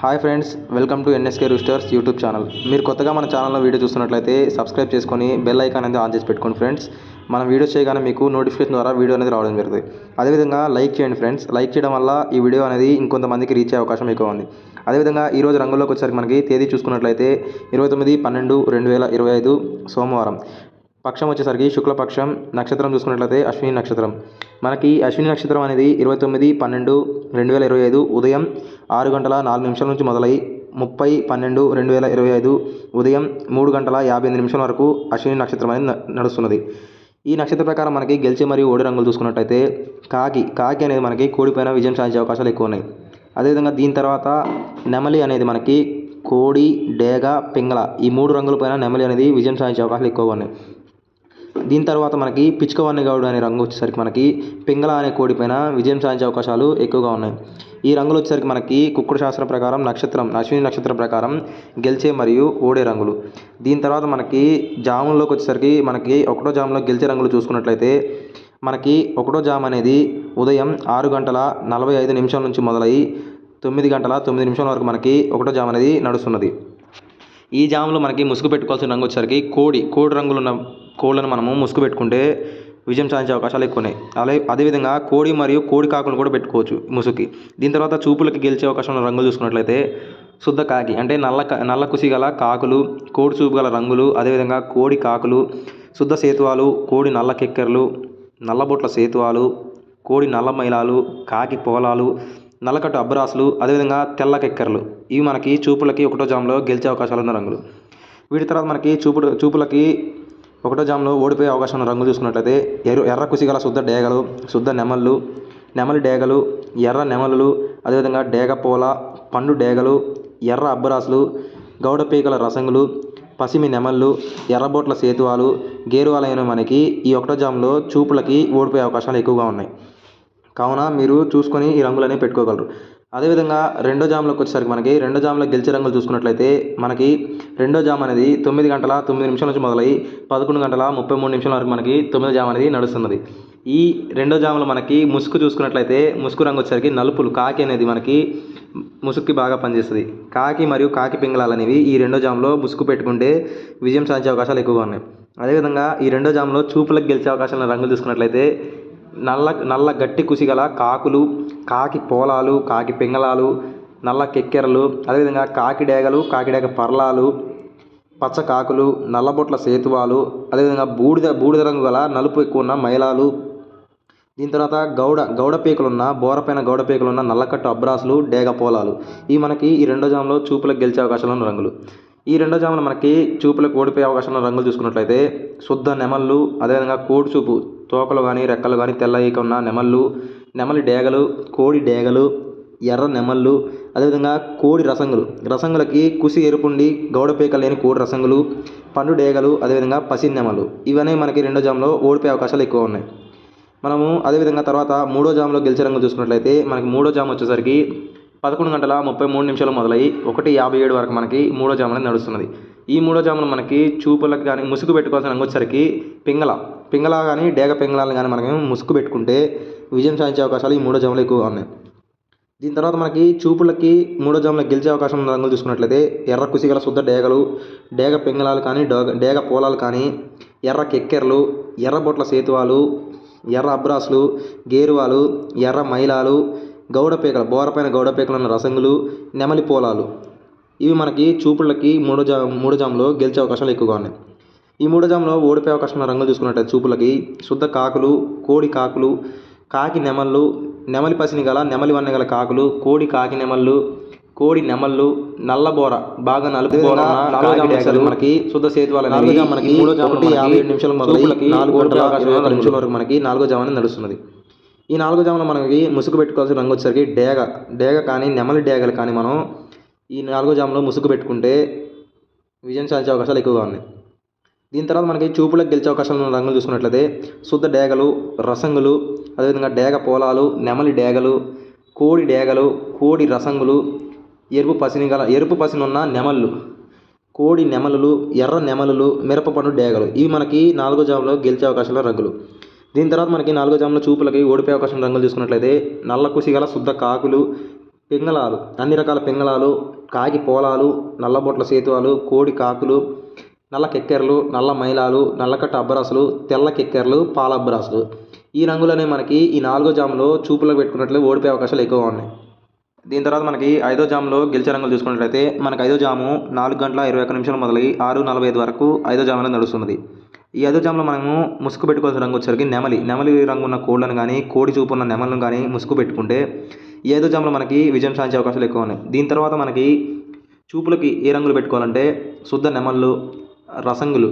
Hi friends welcome to NSK roosters YouTube channel మీరు కొత్తగా మన ఛానల్లో వీడియో చూస్తున్నట్లయితే సబ్స్క్రైబ్ చేసుకొని బెల్ ఐకాన్ అనేది ఆన్ చేసి పెట్టుకోండి ఫ్రెండ్స్. మనం వీడియోస్ చేయగానే మీకు నోటిఫికేషన్ ద్వారా వీడియో అనేది రావడం జరుగుతుంది. అదేవిధంగా లైక్ చేయండి ఫ్రెండ్స్. లైక్ చేయడం వల్ల ఈ వీడియో అనేది ఇంకొంతమందికి రీచ్ అయ్యే అవకాశం ఎక్కువ ఉంది. అదేవిధంగా ఈరోజు రంగుల్లోకి వచ్చేసరికి మనకి తేదీ చూసుకున్నట్లయితే ఇరవై తొమ్మిది పన్నెండు రెండు వేల ఇరవై ఐదు సోమవారం. పక్షం వచ్చేసరికి శుక్లపక్షం నక్షత్రం చూసుకున్నట్లయితే అశ్విని నక్షత్రం. మనకి అశ్విని నక్షత్రం అనేది ఇరవై తొమ్మిది పన్నెండు రెండు వేల ఇరవై ఐదు ఉదయం ఆరు గంటల నాలుగు నిమిషాల నుంచి మొదలై ముప్పై పన్నెండు రెండు వేల ఇరవై ఐదు ఉదయం మూడు గంటల యాభై ఎనిమిది నిమిషాల వరకు అశ్విని నక్షత్రం అనేది నడుస్తున్నది. ఈ నక్షత్ర ప్రకారం మనకి గెలిచే మరియు ఓడి రంగులు చూసుకున్నట్టయితే కాకి కాకి అనేది మనకి కోడిపైన విజయం సాధించే అవకాశాలు ఎక్కువ ఉన్నాయి. అదేవిధంగా దీని తర్వాత నెమలి అనేది మనకి కోడి డేగ పింగళ ఈ మూడు రంగులపైన నెమలి అనేది విజయం సాధించే అవకాశాలు ఎక్కువగా ఉన్నాయి. దీని తర్వాత మనకి పిచ్చుకవన్ని గౌడు అనే రంగు వచ్చేసరికి మనకి పింగళ అనే కోడిపైన విజయం సాధించే అవకాశాలు ఎక్కువగా ఉన్నాయి. ఈ రంగులు వచ్చేసరికి మనకి కుక్కుడు శాస్త్రం ప్రకారం నక్షత్రం అశ్విని నక్షత్రం ప్రకారం గెలిచే మరియు ఓడే రంగులు. దీని తర్వాత మనకి జాముల్లోకి వచ్చేసరికి మనకి ఒకటో జాములో గెలిచే రంగులు చూసుకున్నట్లయితే మనకి ఒకటో జామ్ అనేది ఉదయం ఆరు గంటల నలభై ఐదు నిమిషాల నుంచి మొదలై తొమ్మిది గంటల తొమ్మిది నిమిషాల వరకు మనకి ఒకటో జామ్ అనేది నడుస్తున్నది. ఈ జాములో మనకి ముసుగు పెట్టుకోవాల్సిన రంగు వచ్చేసరికి కోడి. కోడి రంగులు ఉన్న కోళ్ళను మనము ముసుగు పెట్టుకుంటే విజయం సాధించే అవకాశాలు ఎక్కువ ఉన్నాయి అలాగే అదేవిధంగా కోడి మరియు కోడి కాకులను కూడా పెట్టుకోవచ్చు ముసుగుకి. దీని తర్వాత చూపులకి గెలిచే అవకాశం రంగులు చూసుకున్నట్లయితే శుద్ధ కాకి అంటే నల్ల నల్ల కుసి గల కాకులు కోడి చూపు గల రంగులు అదేవిధంగా కోడి కాకులు శుద్ధ సేతువాలు కోడి నల్ల కెక్కెరలు నల్లబొట్ల సేతువాలు కోడి నల్ల మైలాలు కాకి పొగలాలు నల్లకట్టు అబ్బరాసులు అదేవిధంగా తెల్ల కెక్కర్లు. ఇవి మనకి చూపులకి ఒకటో జామ్లో గెలిచే అవకాశాలు ఉన్న రంగులు. వీటి తర్వాత మనకి చూపుడు చూపులకి ఒకటో జామ్లో ఓడిపోయే అవకాశం ఉన్న రంగులు చూసుకున్నట్లయితే ఎర్ర ఎర్ర కుసిగల శుద్ధ డేగలు శుద్ధ నెమళ్ళు నెమలి డేగలు ఎర్ర నెమలులు అదేవిధంగా డేగ పూల పండు డేగలు ఎర్ర అబ్బరాసులు గౌడ పీకల రసంగులు పసిమి నెమళ్ళు ఎర్రబోట్ల సేతువాలు గేరువాలైన మనకి ఈ ఒకటో జామ్లో చూపులకి ఓడిపోయే అవకాశాలు ఎక్కువగా ఉన్నాయి. కావున మీరు చూసుకొని ఈ రంగులనే పెట్టుకోగలరు. అదేవిధంగా రెండో జామ్లోకి వచ్చేసరికి మనకి రెండో జామ్లో గెలిచే రంగులు చూసుకున్నట్లయితే మనకి రెండో జామ్ అనేది తొమ్మిది గంటల తొమ్మిది నిమిషాల నుంచి మొదలై పదకొండు గంటల ముప్పై మూడు నిమిషాల వరకు మనకి తొమ్మిదో జామ్ అనేది నడుస్తున్నది. ఈ రెండో జామ్లో మనకి ముసుగు చూసుకున్నట్లయితే ముసుగు రంగు వచ్చేసరికి నలుపులు కాకి అనేది మనకి ముసుగుకి బాగా పనిచేస్తుంది. కాకి మరియు కాకి పింగళాలు అనేవి ఈ రెండో జామ్లో ముసుగు పెట్టుకుంటే విజయం సాధించే అవకాశాలు ఎక్కువగా ఉన్నాయి. అదేవిధంగా ఈ రెండో జామ్లో చూపులకు గెలిచే అవకాశాలను రంగులు చూసుకున్నట్లయితే నల్ల నల్ల గట్టి కుసిగల కాకులు కాకి పోలాలు కాకి పింగళాలు నల్ల కెక్కెరలు అదేవిధంగా కాకి డేగలు పర్లాలు పచ్చ కాకులు నల్లబొట్ల సేతువాలు అదేవిధంగా బూడిద బూడిద రంగు గల నలుపు ఎక్కువ ఉన్న మైలాలు. దీని తర్వాత గౌడ గౌడ పీకలున్న బోరపైన గౌడ పీకలున్న నల్లకట్టు అబ్రాసులు డేగ పోలాలు. ఈ మనకి ఈ రెండో జాములో చూపులకు గెలిచే అవకాశాలు ఉన్న రంగులు. ఈ రెండో జామున మనకి చూపులకు ఓడిపోయే అవకాశం ఉన్న రంగులు చూసుకున్నట్లయితే శుద్ధ నెమళ్ళు అదేవిధంగా కోడి చూపు తోకలు కానీ రెక్కలు కానీ తెల్ల ఈక ఉన్న నెమళ్ళు నెమలి డేగలు కోడి డేగలు ఎర్ర నెమళ్ళు అదేవిధంగా కోడి రసంగులు. రసంగులకి కుసి ఎరుపుండి గౌడపేక లేని కోడి రసంగులు పండు డేగలు అదేవిధంగా పసి నెమలు. ఇవన్నీ మనకి రెండో జామ్లో ఓడిపోయే అవకాశాలు ఎక్కువ ఉన్నాయి. మనము అదేవిధంగా తర్వాత మూడో జామ్లో గెలిచే రంగు చూసుకున్నట్లయితే మనకి మూడో జామ్ వచ్చేసరికి పదకొండు గంటల ముప్పై మూడు నిమిషాలు మొదలై ఒకటి యాభై ఏడు వరకు మనకి మూడో జామ్ అనేది నడుస్తున్నది. ఈ మూడో జాములు మనకి చూపులకు కానీ ముసుగు పెట్టుకోవాల్సిన రంగు వచ్చేసరికి పింగళ. పింగళ కానీ డేగ పింగళాలను కానీ మనకి ముసుగు పెట్టుకుంటే విజయం సాధించే అవకాశాలు ఈ మూడో జాములో ఎక్కువగా ఉన్నాయి. దీని తర్వాత మనకి చూపులకి మూడో జాములో గెలిచే అవకాశం ఉన్న రంగులు చూసుకున్నట్లయితే ఎర్ర కుసిగల శుద్ధ డేగలు డేగ పింగళాలు కానీ డోగ డేగ పోలాలు కానీ ఎర్ర కెక్కెర్లు ఎర్ర బొట్ల సేతువాలు ఎర్ర అబ్రాసులు గేరువాలు ఎర్ర మైలాలు గౌడపేకలు బోరపైన గౌడపేకలు ఉన్న రసంగులు నెమలి పోలాలు. ఇవి మనకి చూపులకి మూడో జా మూడో జాములో గెలిచే అవకాశాలు ఎక్కువగా ఉన్నాయి. ఈ మూడో జాములో ఓడిపోయే అవకాశం ఉన్న రంగులు చూసుకున్నట్లయితే చూపులకి శుద్ధ కాకులు కోడి కాకులు కాకి నెమళ్ళు నెమలి పసిని గల నెమలి వన్న గల కాకులు కోడి కాకి నెమళ్ళు కోడి నెమళ్ళు నల్ల బోర బాగా నలుపు మనకి శుద్ధ సేతువాలు అనేవి మనకి మూడో యాభై ఏడు నిమిషాలు మొదలై నాలుగు గంటల ఇరవై ఒక్క నిమిషాల వరకు మనకి నాలుగో జాము అనేది నడుస్తున్నది ఈ నాలుగో జాములో మనకి ముసుగు పెట్టుకోవాల్సిన రంగు వచ్చేసరికి డేగ డేగ కానీ నెమలి డేగలు కానీ మనం ఈ నాలుగో జాములో ముసుగు పెట్టుకుంటే విజయం సాధించే అవకాశాలు ఎక్కువగా ఉన్నాయి. దీని తర్వాత మనకి చూపులకు గెలిచే అవకాశాలు ఉన్న రంగులు చూసుకున్నట్లయితే శుద్ధ డేగలు రసంగులు అదేవిధంగా డేగ పోలాలు నెమలి డేగలు కోడి డేగలు కోడి రసంగులు ఎరుపు పసిని గల ఎరుపు పసినున్న నెమళ్ళు కోడి నెమలులు ఎర్ర నెమలులు మిరపపండు డేగలు. ఇవి మనకి నాలుగో జాములో గెలిచే అవకాశాల రంగులు. దీని తర్వాత మనకి నాలుగో జాములో చూపులకి ఓడిపోయే అవకాశం రంగులు చూసుకున్నట్లయితే నల్ల కుసి గల శుద్ధ కాకులు పింగళాలు అన్ని రకాల పింగళాలు కాకి పోలాలు నల్లబొట్ల సేతువాలు కోడి కాకులు నల్ల కెక్కెరలు నల్ల మైలాలు నల్లకట్ట అబ్బరాసులు తెల్ల కెక్కెర్లు పాల అబ్బరాసులు. ఈ రంగులనే మనకి ఈ నాలుగో జాములో చూపులకు పెట్టుకున్నట్లు ఓడిపోయే అవకాశాలు ఎక్కువ ఉన్నాయి. దీని తర్వాత మనకి ఐదో జాములో గెలిచే రంగులు చూసుకున్నట్లయితే మనకి ఐదో జాము నాలుగు గంటల ఇరవై ఒక్క నిమిషాలు మొదలై ఆరు నలభై ఐదు వరకు ఐదో జాములు అనేది నడుస్తున్నది. ఈ ఐదో జాములో మనము ముసుగు పెట్టుకోవాల్సిన రంగు వచ్చేసరికి నెమలి. నెమలి రంగు ఉన్న కోళ్ళను కానీ కోడి చూపు ఉన్న నెమలను కానీ ముసుగు పెట్టుకుంటే ఈ ఐదో జాములో మనకి విజయం సాధించే అవకాశాలు ఎక్కువ ఉన్నాయి. దీని తర్వాత మనకి చూపులకి ఏ రంగులు పెట్టుకోవాలంటే శుద్ధ నెమళ్ళు రసంగులు.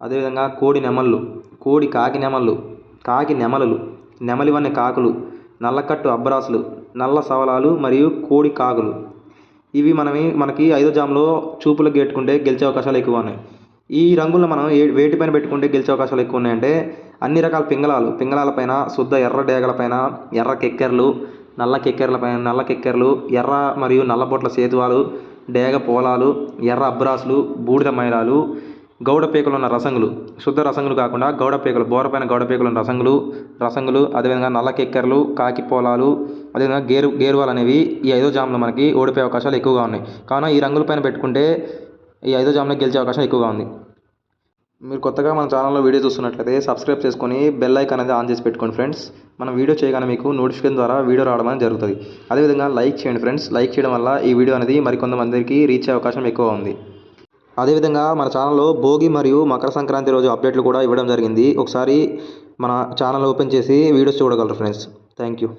అదేవిధంగా కోడి నెమళ్ళు కోడి కాకి నెమళ్ళు కాకి నెమలులు నెమలి కాకులు నల్లకట్టు అబ్బరాసులు నల్ల సవలాలు మరియు కోడి కాకులు. ఇవి మనవి మనకి ఐదో జామ్లో చూపులకు గెట్టుకుంటే గెలిచే అవకాశాలు ఎక్కువ ఉన్నాయి. ఈ రంగులను మనం ఏ వేటిపైన పెట్టుకుంటే గెలిచే అవకాశాలు ఎక్కువ ఉన్నాయంటే అన్ని రకాల పింగళాలు పింగళాల పైన శుద్ధ ఎర్ర డేగల పైన ఎర్ర కెక్కెర్లు నల్ల కెక్కెరల పైన నల్ల కెక్కెర్లు ఎర్ర మరియు నల్లబొట్ల సేతువాలు డేగ పోలాలు ఎర్ర అబ్రాసులు బూడిద మైలాలు గౌడ పేకలు ఉన్న రసంగులు. శుద్ధ రసంగులు కాకుండా గౌడ పేకలు బోరపైన గౌడ పేకలు ఉన్న రసంగులు రసంగులు అదేవిధంగా నల్ల కెక్కెరలు కాకి పోలాలు అదేవిధంగా గేరు గేరువాలు అనేవి ఈ ఐదో జాములు మనకి ఓడిపోయే అవకాశాలు ఎక్కువగా ఉన్నాయి. కావున ఈ రంగుల పైన పెట్టుకుంటే ఈ ఐదో జామ్లో గెలిచే అవకాశం ఎక్కువగా ఉంది. మీరు కొత్తగా మన ఛానల్లో వీడియో చూస్తున్నట్లయితే సబ్స్క్రైబ్ చేసుకొని బెల్ ఐకాన్ అనేది ఆన్ చేసి పెట్టుకోండి ఫ్రెండ్స్. మనం వీడియో చేయగానే మీకు నోటిఫికేషన్ ద్వారా వీడియో రావడం అనేది జరుగుతుంది. అదేవిధంగా లైక్ చేయండి ఫ్రెండ్స్. లైక్ చేయడం వల్ల ఈ వీడియో అనేది మరికొంతమందికి రీచ్ అయ్యే అవకాశం ఎక్కువ ఉంది. అదేవిధంగా మన ఛానల్లో భోగి మరియు మకర సంక్రాంతి రోజు అప్డేట్లు కూడా ఇవ్వడం జరిగింది. ఒకసారి మన ఛానల్ ఓపెన్ చేసి వీడియోస్ చూడగలరు ఫ్రెండ్స్. Thank you.